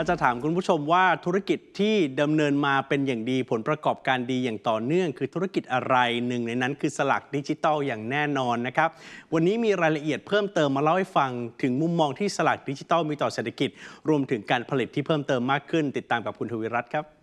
เราจะถามคุณผู้ชมว่าธุรกิจที่ดำเนินมาเป็นอย่างดีผลประกอบการดีอย่างต่อเนื่อง คือธุรกิจอะไรหนึ่งในนั้นคือสลักดิจิตอลอย่างแน่นอนนะครับ วันนี้มีรายละเอียดเพิ่มเติมมาเล่าให้ฟัง ถึงมุมมองที่สลักดิจิตอลมีต่อเศรษฐกิจ รวมถึงการผลิตที่เพิ่มเติมมากขึ้น ติดตามกับคุณทวีรัตน์ครับ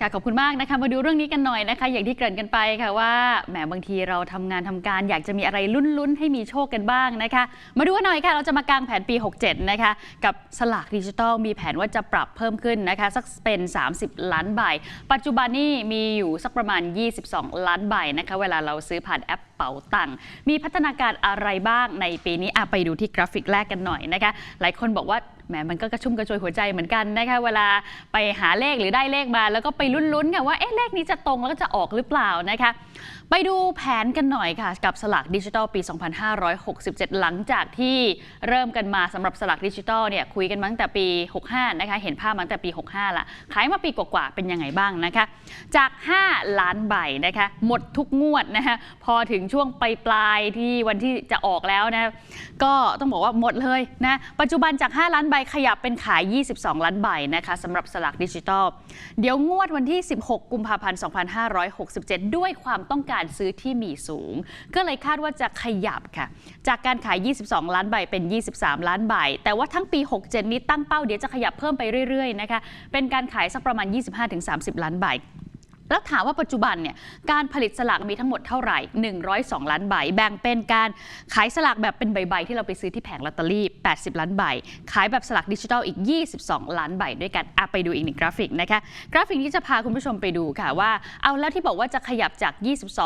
ค่ะขอบคุณมากนะคะมาดูเรื่องนี้กันหน่อยนะคะ อย่างที่เกริ่นกันไปค่ะว่าแหมบางทีเราทำงานทำการ อยากจะมีอะไรลุ้นๆ ให้มีโชคกันบ้างนะคะ มาดูกันหน่อยค่ะ เราจะมากางแผนปี 67 นะคะ กับสลากดิจิทัลมีแผนว่าจะปรับเพิ่มขึ้นนะคะ สักเป็น 30 ล้านใบ ปัจจุบันนี่มีอยู่สักประมาณ 22 ล้านใบนะคะ เวลาเราซื้อผ่านแอปเป๋าตังมีพัฒนาการอะไรบ้างในปีนี้อะไปดูที่กราฟิกแรกกันหน่อยนะคะ หลายคนบอกว่า แหมมันก็กระชุ่มกระชวยหัวใจเหมือนกันนะคะเวลาไปหาเลขหรือได้เลขมา แล้วก็ไปลุ้นๆค่ะว่าเอ๊ะเลขนี้จะตรงแล้วก็จะออกหรือเปล่านะคะ ไปดูแผนกันหน่อยค่ะ กับสลากดิจิทัลปี 2567 หลังจากที่เริ่มกันมาสำหรับสลากดิจิทัลเนี่ยคุยกันมาตั้งแต่ปี 65 นะคะ เห็นภาพมาตั้งแต่ปี 65 ละขายมาปีกว่าๆเป็นยังไงบ้างนะคะ จาก 5 ล้านใบนะคะหมดทุกงวดนะคะพอถึงช่วงปลายปลายที่วันที่จะออกแล้วนะก็ต้องบอกว่าหมดเลยนะปัจจุบันจาก 5 ล้านใบขยับเป็นขาย 22 ล้านใบนะคะสำหรับสลากดิจิทัล เดี๋ยวงวดวันที่ 16 กุมภาพันธ์ 2567 ด้วยความต้องการซื้อที่มีสูง ก็เลยคาดว่าจะขยับค่ะ จากการขาย 22 ล้านใบเป็น 23 ล้านใบ แต่ว่าทั้งปี 67 นี้ตั้งเป้าเดี๋ยวจะขยับเพิ่มไปเรื่อยๆนะคะ เป็นการขายสักประมาณ 25-30 ล้านใบ แล้วถามว่าปัจจุบันเนี่ยการผลิตสลากมีทั้งหมดเท่าไหร่ 102 ล้านใบ แบ่งเป็นการขายสลากแบบเป็นใบๆที่เราไปซื้อที่แผงลอตเตอรี่ 80 ล้านใบ ขายแบบสลากดิจิทัลอีก 22 ล้านใบด้วยกันอะไปดูอีกหนึ่งกราฟิกนะคะ กราฟิกนี้จะพาคุณผู้ชมไปดูค่ะว่า เอาแล้วที่บอกว่าจะขยับจาก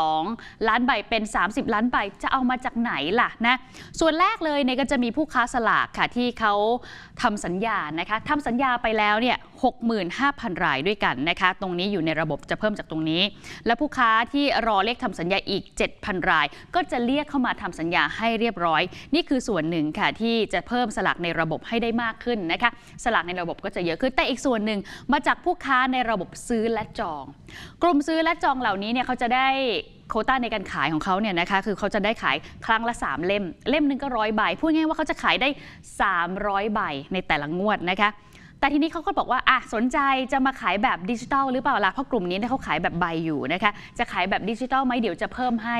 22 ล้านใบเป็น 30 ล้านใบจะเอามาจากไหนล่ะนะส่วนแรกเลยเนี่ยก็จะมีผู้ค้าสลากค่ะที่เขาทำสัญญานะคะทำสัญญาไปแล้วเนี่ย65,000 รายด้วยกันนะคะ ตรงนี้อยู่ในระบบจะเพิ่มจากตรงนี้ และผู้ค้าที่รอเลขทำสัญญาอีก 7,000 ราย ก็จะเรียกเข้ามาทำสัญญาให้เรียบร้อย นี่คือส่วนหนึ่งค่ะที่จะเพิ่มสลากในระบบให้ได้มากขึ้นนะคะสลากในระบบก็จะเยอะขึ้นแต่อีกส่วนหนึ่งมาจากผู้ค้าในระบบซื้อและจอง กลุ่มซื้อและจองเหล่านี้เนี่ยเขาจะได้โคต้าในการขายของเขาเนี่ยนะคะคือเขาจะได้ขายครั้งละ 3 เล่ม เล่มหนึ่งก็ร้อยใบพูดง่ายว่าเขาจะขายได้ 300 ใบในแต่ละงวดนะคะ แต่ทีนี้เขาก็บอกว่าอะสนใจจะมาขายแบบดิจิทัลหรือเปล่าล่ะ เพราะกลุ่มนี้เนี่ยเขาขายแบบใบอยู่นะคะ จะขายแบบดิจิทัลไหมเดี๋ยวจะเพิ่มให้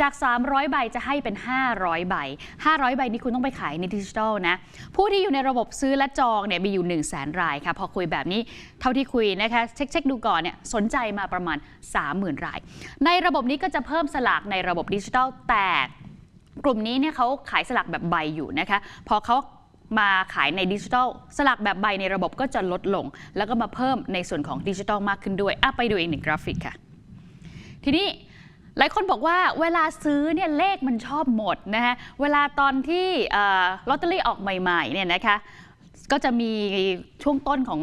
จาก 300 ใบจะให้เป็น 500 ใบ 500 ใบนี้คุณต้องไปขายในดิจิทัลนะ ผู้ที่อยู่ในระบบซื้อและจองเนี่ยมีอยู่ 1 0 0 0 0แสนรายค่ะ พอคุยแบบนี้เท่าที่คุยนะคะเช็คเช็คดูก่อนเนี่ยสนใจมาประมาณ 30,000 ราย ในระบบนี้ก็จะเพิ่มสลากในระบบดิจิทัลแต่กลุ่มนี้เนี่ยเขาขายสลากแบบใบอยู่นะคะ พอเขา มาขายในดิจิทัลสลากแบบใบในระบบก็จะลดลง แล้วก็มาเพิ่มในส่วนของดิจิทัลมากขึ้นด้วยอะไปดูอีกหนึ่งกราฟิกค่ะ ทีนี้หลายคนบอกว่าเวลาซื้อเนี่ยเลขมันชอบหมดนะฮะเวลาตอนที่ลอตเตอรี่ออกใหม่ๆเนี่ยนะคะ ก็จะมีช่วงต้นของ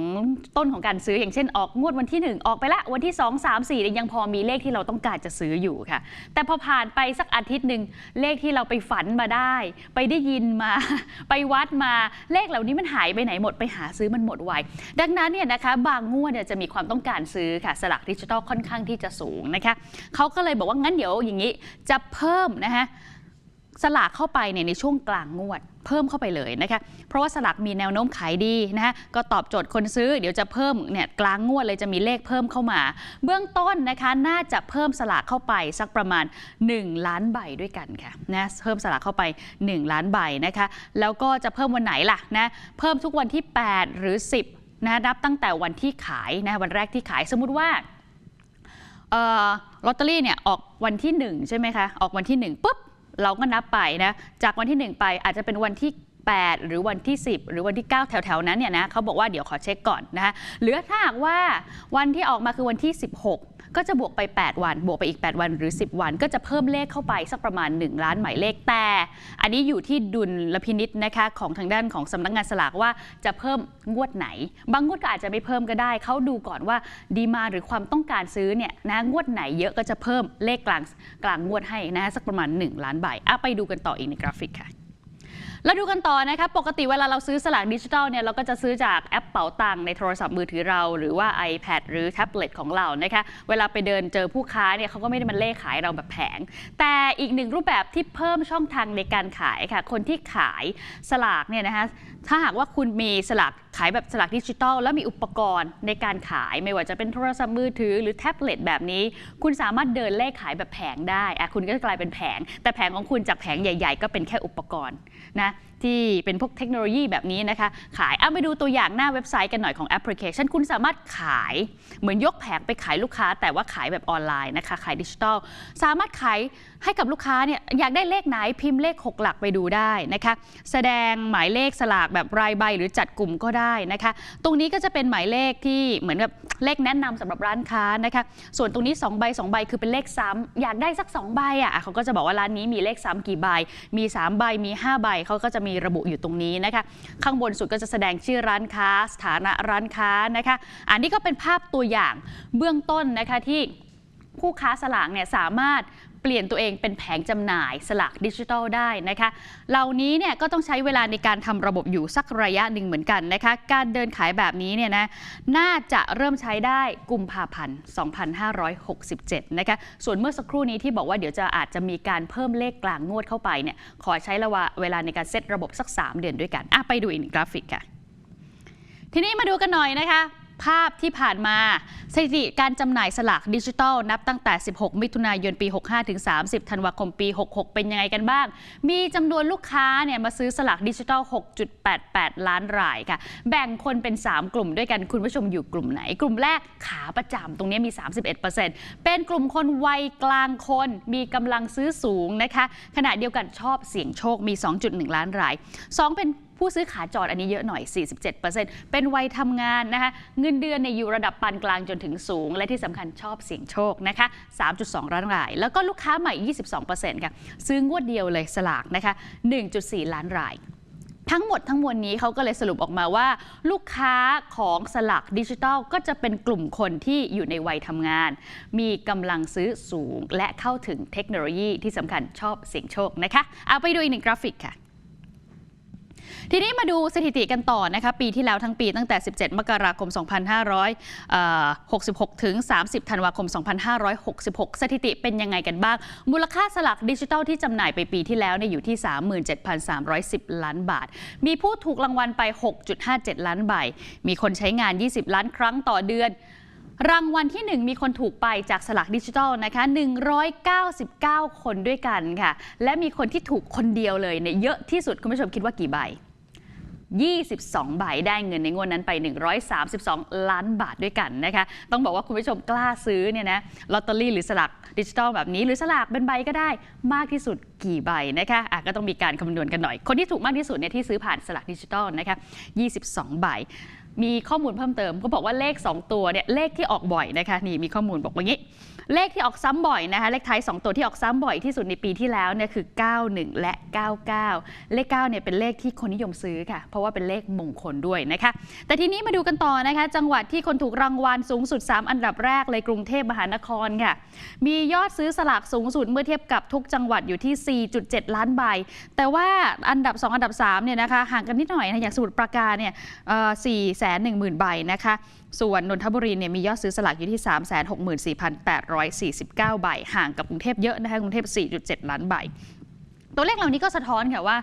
ต้นของการซื้ออย่างเช่นออกงวดวันที่ 1 ออกไปละวันที่ 2 3 4เนี่ยยังพอมีเลขที่เราต้องการจะซื้ออยู่ค่ะ แต่พอผ่านไปสักอาทิตย์หนึ่งเลขที่เราไปฝันมาได้ ไปได้ยินมา ไปวัดมาเลขเหล่านี้มันหายไปไหนหมดไปหาซื้อมันหมดไวดังนั้นเนี่ยนะคะบางงวดเนี่ยจะมีความต้องการซื้อค่ะสลากดิจิทัลค่อนข้างที่จะสูงนะคะเขาก็เลยบอกว่างั้นเดี๋ยวอย่างนี้จะเพิ่มนะคะ สลากเข้าไปเนี่ยในช่วงกลางงวด เพิ่มเข้าไปเลยนะคะเพราะว่าสลากมีแนวโน้มขายดีนะคะก็ตอบโจทย์คนซื้อเดี๋ยวจะเพิ่มเนี่ยกลางงวดเลยจะมีเลขเพิ่มเข้ามา เบื้องต้นนะคะน่าจะเพิ่มสลากเข้าไปสักประมาณ 1 ล้านใบด้วยกันค่ะนะเพิ่มสลากเข้าไป 1 ล้านใบนะคะแล้วก็จะเพิ่มวันไหนล่ะนะเพิ่มทุกวันที่ 8 หรือ 10นะนับตั้งแต่วันที่ขายนะวันแรกที่ขายสมมุติว่าลอตเตอรี่เนี่ยออกวันที่ 1 ใช่ไหมคะ ออกวันที่ 1ปุ๊บ เราก็นับไปนะ จากวันที่ 1 ไปอาจจะเป็นวันที่ 8 หรือวันที่ 10 หรือวันที่ 9 แถวๆนั้นเนี่ยนะเขาบอกว่าเดี๋ยวขอเช็คก่อนนะคะหรือถ้าหากว่าวันที่ออกมาคือวันที่ 16ก็จะบวกไป 8 วัน บวกไปอีก 8 วันหรือ 10 วัน ก็จะเพิ่มเลขเข้าไปสักประมาณ 1 ล้านหมายเลขแต่ อันนี้อยู่ที่ดุลลพินิษนะคะของทางด้านของสำนักงานสลากว่าจะเพิ่มงวดไหน บางงวดก็อาจจะไม่เพิ่มก็ได้ เขาดูก่อนว่าดีมาหรือความต้องการซื้อเนี่ยนะงวดไหนเยอะก็จะเพิ่มเลขกลางกลางงวดให้นะสักประมาณ 1 ล้านใบอะไปดูกันต่ออีกในกราฟิกค่ะ แล้วดูกันต่อนะคะปกติเวลาเราซื้อสลากดิจิทัลเนี่ยเราก็จะซื้อจากแอปเป๋าตังค์ในโทรศัพท์มือถือเรา หรือว่า iPad หรือแท็บเล็ตของเรานะคะเวลาไปเดินเจอผู้ค้าเนี่ยเขาก็ไม่ได้มาเล่ขายเราแบบแผง แต่อีกหนึ่งรูปแบบที่เพิ่มช่องทางในการขายค่ะ คนที่ขายสลากเนี่ยนะคะถ้าหากว่าคุณมีสลากขายแบบสลากดิจิทัลแล้วมีอุปกรณ์ในการขายไม่ว่าจะเป็นโทรศัพท์มือถือหรือแท็บเล็ตแบบนี้ คุณสามารถเดินเลขขายแบบแผงได้อะคุณก็จะกลายเป็นแผง แต่แผงของคุณจากแผงใหญ่ ๆ ก็เป็นแค่อุปกรณ์นะที่เป็นพวกเทคโนโลยีแบบนี้นะคะ ขายเอาไปดูตัวอย่างหน้าเว็บไซต์กันหน่อยของแอปพลิเคชัน คุณสามารถขายเหมือนยกแผงไปขายลูกค้า แต่ว่าขายแบบออนไลน์นะคะ ขายดิจิทัล สามารถขายให้กับลูกค้าเนี่ยอยากได้เลขไหนพิมพ์เลข 6 หลักไปดูได้นะคะ แสดงหมายเลขสลากแบบรายใบหรือจัดกลุ่มก็ได้นะคะ ตรงนี้ก็จะเป็นหมายเลขที่เหมือนกับเลขแนะนำสำหรับร้านค้านะคะ ส่วนตรงนี้2ใบ2ใบคือเป็นเลขซ้ำอยากได้สัก2ใบอะเขาก็จะบอกว่าร้านนี้มีเลขซ้ำกี่ใบมี 3 ใบมี 5 ใบเขาก็จะมีระบุอยู่ตรงนี้นะคะ ข้างบนสุดก็จะแสดงชื่อร้านค้า สถานะร้านค้านะคะ อันนี้ก็เป็นภาพตัวอย่างเบื้องต้นนะคะที่ผู้ค้าสลากเนี่ยสามารถ ลี่ยนตัวเองเป็นแผงจำหน่ายสลากดิจิทัลได้นะคะ เหล่านี้เนี่ยก็ต้องใช้เวลาในการทำระบบอยู่สักระยะหนึ่งเหมือนกันนะคะ การเดินขายแบบนี้เนี่ยนะน่าจะเริ่มใช้ได้กุมภาพันธ์ 2567 นะคะ ส่วนเมื่อสักครู่นี้ที่บอกว่าเดี๋ยวจะอาจจะมีการเพิ่มเลขกลางงวดเข้าไปเนี่ยขอใช้ระวะเวลาในการเซตระบบสัก 3 เดือนด้วยกันอะไปดูอีกหนึ่งกราฟิกค่ะทีนี้มาดูกันหน่อยนะคะ ภาพที่ผ่านมาสถิติการจำหน่ายสลากดิจิทัล นับตั้งแต่ 16 มิถุนายนปี 65 ถึง 30 ธันวาคมปี 66 เป็นยังไงกันบ้าง มีจำนวนลูกค้าเนี่ยมาซื้อสลากดิจิทัล 6.88 ล้านรายค่ะ แบ่งคนเป็น 3 กลุ่มด้วยกันคุณผู้ชมอยู่กลุ่มไหน กลุ่มแรกขาประจำตรงนี้มี 31%เป็นกลุ่มคนวัยกลางคนมีกำลังซื้อสูงนะคะ ขณะเดียวกันชอบเสี่ยงโชคมี 2.1 ล้านราย 2 เป็น ผู้ซื้อขาจรอันนี้เยอะหน่อย 47%เป็นวัยทำงานนะคะเงินเดือนเนี่ยอยู่ระดับปานกลางจนถึงสูง และที่สำคัญชอบเสี่ยงโชคนะคะ 3.2ล้านราย แล้วก็ลูกค้าใหม่ 22%ค่ะซื้องวดเดียวเลยสลากนะคะ 1.4 ล้านรายทั้งหมดทั้งมวลนี้เขาก็เลยสรุปออกมาว่า ลูกค้าของสลากดิจิทัลก็จะเป็นกลุ่มคนที่อยู่ในวัยทำงาน มีกำลังซื้อสูงและเข้าถึงเทคโนโลยีที่สำคัญชอบเสี่ยงโชคนะคะ เอาไปดูอีกหนึ่งกราฟิกค่ะ ทีนี้มาดูสถิติกันต่อนะคะปีที่แล้วทั้งปีตั้งแต่ 17 มกราคม 2566 ถึง 30 ธันวาคม 2566 สถิติเป็นยังไงกันบ้าง มูลค่าสลากดิจิทัลที่จำหน่ายไปปีที่แล้วเนี่ยอยู่ที่ 37,310 ล้านบาท มีผู้ถูกรางวัลไป 6.57 ล้านใบ มีคนใช้งาน 20 ล้านครั้งต่อเดือนรางวัลที่ 1 มีคนถูกไปจากสลากดิจิทัลนะคะ 199 คนด้วยกันค่ะ และมีคนที่ถูกคนเดียวเลยเนี่ยเยอะที่สุดคุณผู้ชมคิดว่ากี่ใบ 22 ใบได้เงินในงวดนั้นไป 132 ล้านบาทด้วยกันนะคะ ต้องบอกว่าคุณผู้ชมกล้าซื้อเนี่ยนะลอตเตอรี่หรือสลากดิจิทัลแบบนี้ หรือสลากเป็นใบก็ได้มากที่สุดกี่ใบนะคะอะก็ต้องมีการคำนวณกันหน่อย คนที่ถูกมากที่สุดเนี่ยที่ซื้อผ่านสลากดิจิทัลนะคะ22 ใบ มีข้อมูลเพิ่มเติมก็บอกว่าเลข 2 ตัวเนี่ยเลขที่ออกบ่อยนะคะนี่มีข้อมูลบอกว่างี้ เลขที่ออกซ้ำบ่อยนะคะเลขท้าย 2 ตัวที่ออกซ้ำบ่อยที่สุดในปีที่แล้วเนี่ยคือ 91 และ 99 เลข9เนี่ยเป็นเลขที่คนนิยมซื้อค่ะ เพราะว่าเป็นเลขมงคลด้วยนะคะ แต่ทีนี้มาดูกันต่อนะคะ จังหวัดที่คนถูกรางวัลสูงสุด 3 อันดับแรกเลยกรุงเทพมหานครค่ะมียอดซื้อสลากสูงสุดเมื่อเทียบกับทุกจังหวัดอยู่ที่4.7 ล้านใบ แต่ว่าอันดับ 2 อันดับ3เนี่ยนะคะห่างกันนิดหน่อยนะอย่างสมุทรปราการเนี่ย4 1 0 0 0 0ใบนะคะส่วนนนทบุรีเนี่ยมียอดซื้อสลากอยู่ที่ 364,849 ใบ ห่างกับกรุงเทพเยอะนะคะกรุงเทพ 4.7 ล้านใบตัวเลขเหล่านี้ก็สะท้อนค่ะว่า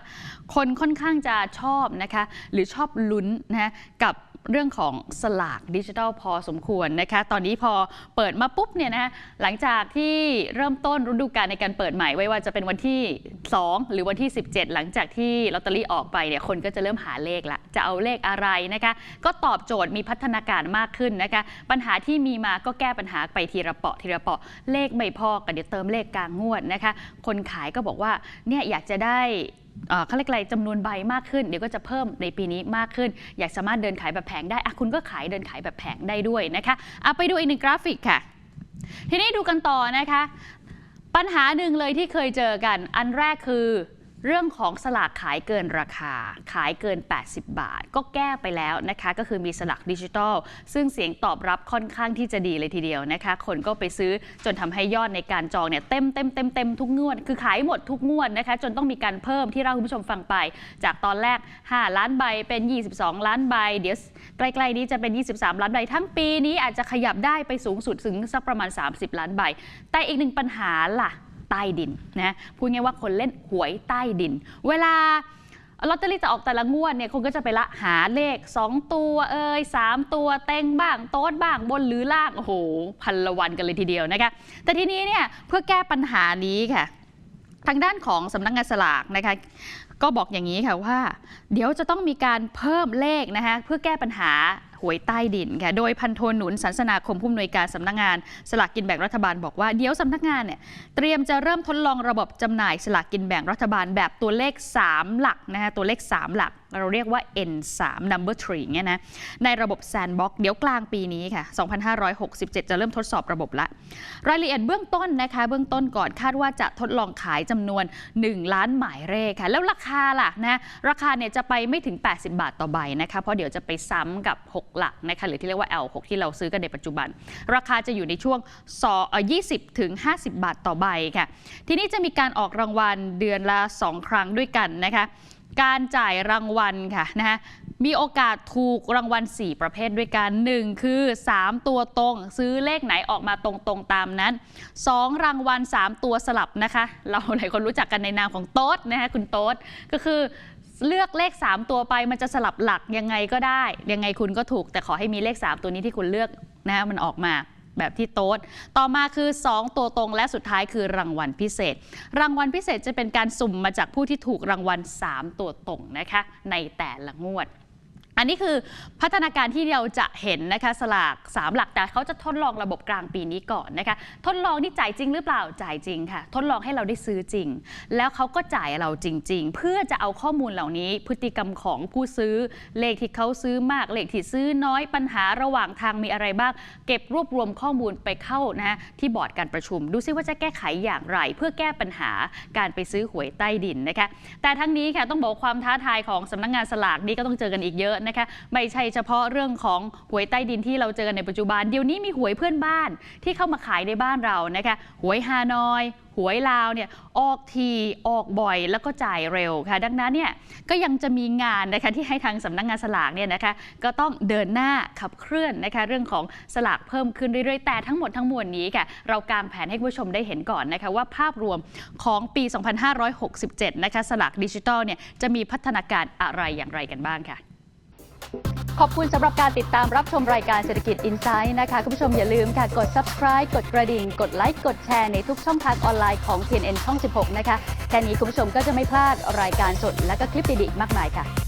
คนค่อนข้างจะชอบนะคะหรือชอบลุ้นนะะกับ เรื่องของสลากดิจิทัลพอสมควรนะคะ ตอนนี้พอเปิดมาปุ๊บเนี่ยนะคะหลังจากที่เริ่มต้นฤดูกาลในการเปิดใหม่ไว้ว่าจะเป็นวันที่ 2 หรือวันที่ 17 หลังจากที่ลอตเตอรี่ออกไปเนี่ยคนก็จะเริ่มหาเลขละจะเอาเลขอะไรนะคะ ก็ตอบโจทย์มีพัฒนาการมากขึ้นนะคะ ปัญหาที่มีมาก็แก้ปัญหาไปทีละเปาะทีละเปาะเลขไม่พอก็เดี๋ยวเติมเลขกลางงวดนะคะ คนขายก็บอกว่าเนี่ยอยากจะได้ เขาเรียกอะไรจำนวนใบมากขึ้น เดี๋ยวก็จะเพิ่มในปีนี้มากขึ้น อยากสามารถเดินขายแบบแผงได้อะคุณก็ขายเดินขายแบบแผงได้ด้วยนะคะเอาไปดูอีกหนึ่งกราฟิกค่ะ ทีนี้ดูกันต่อนะคะ ปัญหาหนึ่งเลยที่เคยเจอกัน อันแรกคือ เรื่องของสลากขายเกินราคา ขายเกิน 80 บาท ก็แก้ไปแล้วนะคะ ก็คือมีสลากดิจิทัล ซึ่งเสียงตอบรับค่อนข้างที่จะดีเลยทีเดียวนะคะ คนก็ไปซื้อจนทำให้ยอดในการจองเนี่ยเต็มเต็มเต็มเต็มทุกงวด คือขายหมดทุกงวดนะคะ จนต้องมีการเพิ่มที่เราคุณผู้ชมฟังไป จากตอนแรก 5 ล้านใบเป็น 22 ล้านใบ เดี๋ยวใกล้ๆนี้จะเป็น 23 ล้านใบ ทั้งปีนี้อาจจะขยับได้ไปสูงสุดถึงสักประมาณ 30 ล้านใบ แต่อีกหนึ่งปัญหาล่ะ ใต้ดินนะพูดง่ายว่าคนเล่นหวยใต้ดิน เวลาลอตเตอรี่จะออกแต่ละงวดเนี่ยคนก็จะไปละหาเลข 2 ตัวเอ้ย3 ตัวเต็งบ้างโต๊ดบ้างบนหรือล่าง โอ้โห พันละวันกันเลยทีเดียวนะคะแต่ทีนี้เนี่ยเพื่อแก้ปัญหานี้ค่ะ ทางด้านของสำนักงานสลากนะคะก็บอกอย่างนี้ค่ะว่า เดี๋ยวจะต้องมีการเพิ่มเลขนะคะเพื่อแก้ปัญหา วยใต้ดินค่ะ โดยพันโทหนุนสันสนาคมผู้อำนวยการสำนักงานสลากกินแบ่งรัฐบาลบอกว่าเดี๋ยวสำนักงานเนี่ยเตรียมจะเริ่มทดลองระบบจำหน่ายสลากกินแบ่งรัฐบาลแบบตัวเลข 3 หลักนะคะตัวเลข 3 หลัก เราเรียกว่า N3 number 3เนี่ยนะในระบบ Sandbox เดี๋ยวกลางปีนี้ค่ะ 2567 จะเริ่มทดสอบระบบละ รายละเอียดเบื้องต้นนะคะ เบื้องต้นก่อนคาดว่าจะทดลองขายจำนวน 1 ล้านหมายเลขค่ะ แล้วราคาล่ะนะราคาเนี่ยจะไปไม่ถึง 80 บาทต่อใบนะคะเพราะเดี๋ยวจะไปซ้ำกับ 6 หลักนะคะหรือที่เรียกว่า L6 ที่เราซื้อกันในปัจจุบัน ราคาจะอยู่ในช่วง20ถึง50 บาทต่อใบค่ะ ทีนี้จะมีการออกรางวัลเดือนละ 2 ครั้งด้วยกันนะคะ การจ่ายรางวัลค่ะนะคะมีโอกาสถูกรางวัล 4 ประเภทด้วยกัน 1 คือ 3 ตัวตรง ซื้อเลขไหนออกมาตรงๆตามนั้น 2 รางวัล 3 ตัวสลับนะคะ เราหลายคนรู้จักกันในนามของโต๊ดนะคะคุณโต๊ดก็คือเลือกเลข 3 ตัวไปมันจะสลับหลักยังไงก็ได้ ยังไงคุณก็ถูก แต่ขอให้มีเลข 3 ตัวนี้ที่คุณเลือกนะมันออกมา แบบที่โต๊ดต่อมาคือ 2 ตัวตรงและสุดท้ายคือรางวัลพิเศษ รางวัลพิเศษจะเป็นการสุ่มมาจากผู้ที่ถูกรางวัล 3 ตัวตรงนะคะในแต่ละงวด อันนี้คือพัฒนาการที่เราจะเห็นนะคะสลาก3หลักแต่เขาจะทดลองระบบกลางปีนี้ก่อนนะคะทดลองนี่จ่ายจริงหรือเปล่าจ่ายจริงค่ะ ทดลองให้เราได้ซื้อจริง แล้วเขาก็จ่ายเราจริง ๆ เพื่อจะเอาข้อมูลเหล่านี้ พฤติกรรมของผู้ซื้อเลขที่เขาซื้อมากเลขที่ซื้อน้อยปัญหาระหว่างทางมีอะไรบ้าง เก็บรวบรวมข้อมูลไปเข้านะที่บอร์ดการประชุม ดูซิว่าจะแก้ไขอย่างไร เพื่อแก้ปัญหาการไปซื้อหวยใต้ดินนะคะแต่ทั้งนี้ค่ะต้องบอกความท้าทายของสำนักงานสลากนี่ก็ต้องเจอกันอีกเยอะนะคะไม่ใช่เฉพาะเรื่องของหวยใต้ดินที่เราเจอกันในปัจจุบัน เดี๋ยวนี้มีหวยเพื่อนบ้านที่เข้ามาขายในบ้านเรานะคะหวยฮานอยหวยลาวเนี่ยออกทีออกบ่อยแล้วก็จ่ายเร็วค่ะ ดังนั้นเนี่ยก็ยังจะมีงานนะคะที่ให้ทางสำนักงานสลากเนี่ยนะคะก็ต้องเดินหน้าขับเคลื่อนนะคะเรื่องของสลากเพิ่มขึ้นเรื่อยๆ แต่ทั้งหมดทั้งมวลนี้ค่ะเรากางแผนให้ผู้ชมได้เห็นก่อนนะคะว่าภาพรวมของปี 2567 นะคะสลากดิจิทัลเนี่ยจะมีพัฒนาการอะไรอย่างไรกันบ้างค่ะ ขอบคุณสำหรับการติดตามรับชมรายการเศรษฐกิจอินไซด์นะคะ คุณผู้ชมอย่าลืมค่ะ กด subscribe กดกระดิ่ง กดไลค์กดแชร์ในทุกช่องทางออนไลน์ของ TNN ช่อง 16 นะคะ แค่นี้คุณผู้ชมก็จะไม่พลาดรายการสดและก็คลิปดีๆมากมายค่ะ